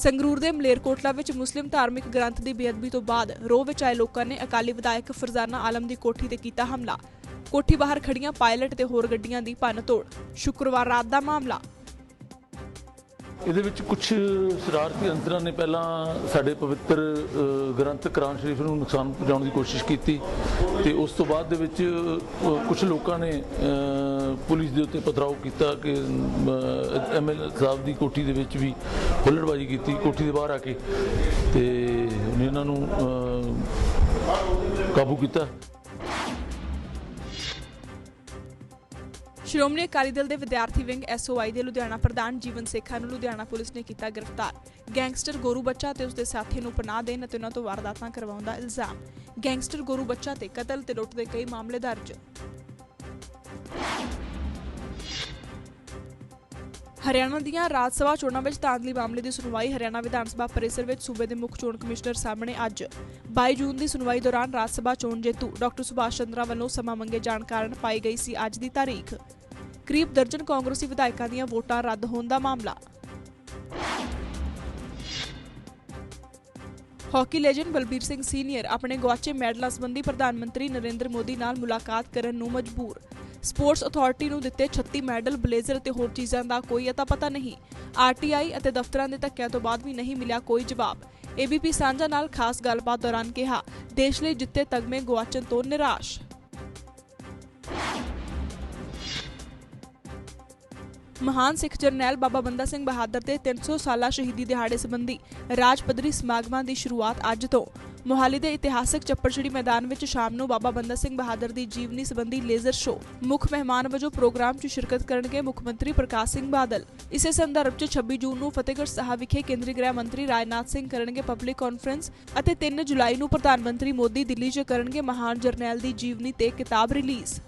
ਸੰਗਰੂਰ ਦੇ ਮਲੇਰਕੋਟਲਾ ਵਿੱਚ ਮੁਸਲਿਮ ਧਾਰਮਿਕ ਗ੍ਰੰਥ ਦੀ ਬੇਅਦਬੀ ਤੋਂ ਬਾਅਦ ਰੋਹ ਵਿੱਚ ਆਏ ਲੋਕਾਂ ਨੇ ਅਕਾਲੀ ਵਿਧਾਇਕ ਫਰਜ਼ਾਨਾ ਆਲਮ ਦੀ ਕੋਠੀ ਤੇ ਕੀਤਾ ਹਮਲਾ। ਕੋਠੀ ਬਾਹਰ ਖੜੀਆਂ ਪਾਇਲਟ ਤੇ ਹੋਰ ਗੱਡੀਆਂ ਦੀ ਭੰਨ-ਤੋੜ। ਸ਼ੁੱਕਰਵਾਰ ਰਾਤ ਦਾ ਮਾਮਲਾ। ਇਹਦੇ ਵਿੱਚ ਕੁਝ ਸ਼ਰਾਰਤੀ ਅੰਤਰਾਂ ਨੇ ਪਹਿਲਾਂ ਸਾਡੇ ਪਵਿੱਤਰ ਗ੍ਰੰਥ ਕੁਰਾਨ ਸ਼ਰੀਫ ਨੂੰ ਨੁਕਸਾਨ ਪਹੁੰਚਾਉਣ ਦੀ ਕੋਸ਼ਿਸ਼ ਕੀਤੀ ਤੇ ਉਸ ਤੋਂ ਬਾਅਦ ਦੇ ਵਿੱਚ ਕੁਝ ਲੋਕਾਂ ਨੇ ਪੁਲਿਸ ਦੇ ਉੱਤੇ ਪਥਰਾਓ ਕੀਤਾ ਕਿ ਐਮਐਲ ਸਾਹਿਬ ਦੀ ਕੋਠੀ ਦੇ ਵਿੱਚ ਵੀ ਹੁੱਲੜਬਾਜੀ ਕੀਤੀ, ਕੋਠੀ ਦੇ ਬਾਹਰ ਆ ਕੇ ਤੇ ਉਹਨੇ ਇਹਨਾਂ ਨੂੰ ਕਾਬੂ ਕੀਤਾ। ਸ਼੍ਰੋਮਣੀ ਅਕਾਲੀ ਦਲ ਦੇ ਵਿਦਿਆਰਥੀ ਵਿੰਗ ਐਸਓਆਈ ਦੇ ਲੁਧਿਆਣਾ ਪ੍ਰਧਾਨ ਜੀਵਨ ਸੇਖਾ ਨੂੰ ਲੁਧਿਆਣਾ ਪੁਲਿਸ ਨੇ ਕੀਤਾ ਗ੍ਰਿਫਤਾਰ। ਗੈਂਗਸਟਰ ਗੋਰੂ ਬੱਚਾ ਤੇ ਉਸਦੇ ਸਾਥੀ ਨੂੰ ਪਨਾਹ ਦੇਣ ਅਤੇ ਉਹਨਾਂ ਤੋਂ ਵਾਰਦਾਤਾਂ ਕਰਵਾਉਣ ਦਾ ਇਲਜ਼ਾਮ। ਗੈਂਗਸਟਰ ਗੋਰੂ ਬੱਚਾ ਤੇ ਕਤਲ ਤੇ ਲੁੱਟ ਦੇ ਕਈ ਮਾਮਲੇ ਦਰਜ। ਹਰਿਆਣਾ ਦੀਆਂ ਰਾਜ ਸਭਾ ਚੋਣਾਂ ਵਿੱਚ ਧਾਂਦਲੀ ਮਾਮਲੇ ਦੀ ਸੁਣਵਾਈ ਹਰਿਆਣਾ ਵਿਧਾਨ ਸਭਾ ਪਰਿਸਰ ਵਿੱਚ ਸੂਬੇ ਦੇ ਮੁੱਖ ਚੋਣ ਕਮਿਸ਼ਨਰ ਸਾਹਮਣੇ ਅੱਜ। 22 ਜੂਨ ਦੀ ਸੁਣਵਾਈ ਦੌਰਾਨ ਰਾਜ ਸਭਾ ਚੋਣ ਜੇਤੂ ਡਾਕਟਰ ਸੁਭਾਸ਼ ਚੰਦਰਾ ਵੱਲੋਂ ਸਮਾਂ ਮੰਗੇ ਜਾਣ ਕਾਰਨ ਪਾਈ ਗਈ ਸੀ ਅੱਜ ਦੀ ਤਾਰੀਖ। ਕਰੀਬ ਦਰਜਨ ਕਾਂਗਰਸੀ ਵਿਧਾਇਕਾਂ ਦੀਆਂ ਵੋਟਾਂ ਰੱਦ ਹੋਣ ਦਾ ਮਾਮਲਾ। Hockey legend Balbir Singh senior ਆਪਣੇ ਗੁਆਚੇ ਮੈਡਲਾਂ ਸੰਬੰਧੀ ਪ੍ਰਧਾਨ ਮੰਤਰੀ ਨਰਿੰਦਰ ਮੋਦੀ ਨਾਲ ਮੁਲਾਕਾਤ ਕਰਨ ਨੂੰ ਮਜਬੂਰ। ਸਪੋਰਟਸ ਅਥਾਰਟੀ ਨੂੰ ਦਿੱਤੇ 36 ਮੈਡਲ, ਬਲੇਜ਼ਰ ਅਤੇ ਹੋਰ ਚੀਜ਼ਾਂ ਦਾ ਕੋਈ ਅਤਾ ਪਤਾ ਨਹੀਂ। ਆਰਟੀਆਈ ਅਤੇ ਦਫ਼ਤਰਾਂ ਦੇ ਧੱਕਿਆਂ ਤੋਂ ਬਾਅਦ ਵੀ ਨਹੀਂ ਮਿਲਿਆ ਕੋਈ ਜਵਾਬ। ਏਬੀਪੀ ਸਾਂਝਾ ਨਾਲ ਖਾਸ ਗੱਲਬਾਤ ਦੌਰਾਨ ਕਿਹਾ, ਦੇਸ਼ ਲਈ ਜਿੱਤੇ ਤਗਮੇ ਗੁਆਚਣ ਤੋਂ ਨਿਰਾਸ਼। ਮਹਾਨ ਸਿੱਖ ਜਰਨੈਲ ਬਾਬਾ ਬੰਦਾ ਸਿੰਘ ਬਹਾਦਰ ਦੇ 300 ਸਾਲਾ ਸ਼ਹੀਦੀ ਦਿਹਾੜੇ ਸੰਬੰਧੀ ਰਾਜ ਪੱਧਰੀ ਸਮਾਗਮਾਂ ਦੀ ਸ਼ੁਰੂਆਤ ਅੱਜ ਤੋਂ ਮੋਹਾਲੀ ਦੇ ਇਤਿਹਾਸਕ ਚੱਪੜਚਿੜੀ ਮੈਦਾਨ ਵਿੱਚ ਸ਼ਾਮ ਨੂੰ ਬਾਬਾ ਬੰਦਾ ਸਿੰਘ ਬਹਾਦਰ ਦੀ ਜੀਵਨੀ ਸੰਬੰਧੀ ਲੇਜ਼ਰ ਸ਼ੋਅ ਮੁੱਖ ਮਹਿਮਾਨ ਵਜੋਂ ਪ੍ਰੋਗਰਾਮ 'ਚ ਸ਼ਿਰਕਤ ਕਰਨਗੇ ਮੁੱਖ ਮੰਤਰੀ ਪ੍ਰਕਾਸ਼ ਸਿੰਘ ਬਾਦਲ। ਇਸੇ ਸੰਦਰਭ 'ਚ 26 ਜੂਨ ਨੂੰ ਫਤਿਹਗੜ੍ਹ ਸਾਹਿਬ ਵਿਖੇ ਕੇਂਦਰੀ ਗ੍ਰਹਿ ਮੰਤਰੀ ਰਾਜਨਾਥ ਸਿੰਘ ਕਰਨਗੇ ਪਬਲਿਕ ਕਾਨਫਰੰਸ ਅਤੇ 3 ਜੁਲਾਈ ਨੂੰ ਪ੍ਰਧਾਨ ਮੰਤਰੀ ਮੋਦੀ ਦਿੱਲੀ 'ਚ ਕਰਨਗੇ ਮਹਾਨ ਜਰਨੈਲ ਦੀ ਜੀਵਨੀ ਤੇ ਕਿਤਾਬ ਰਿਲੀਜ਼।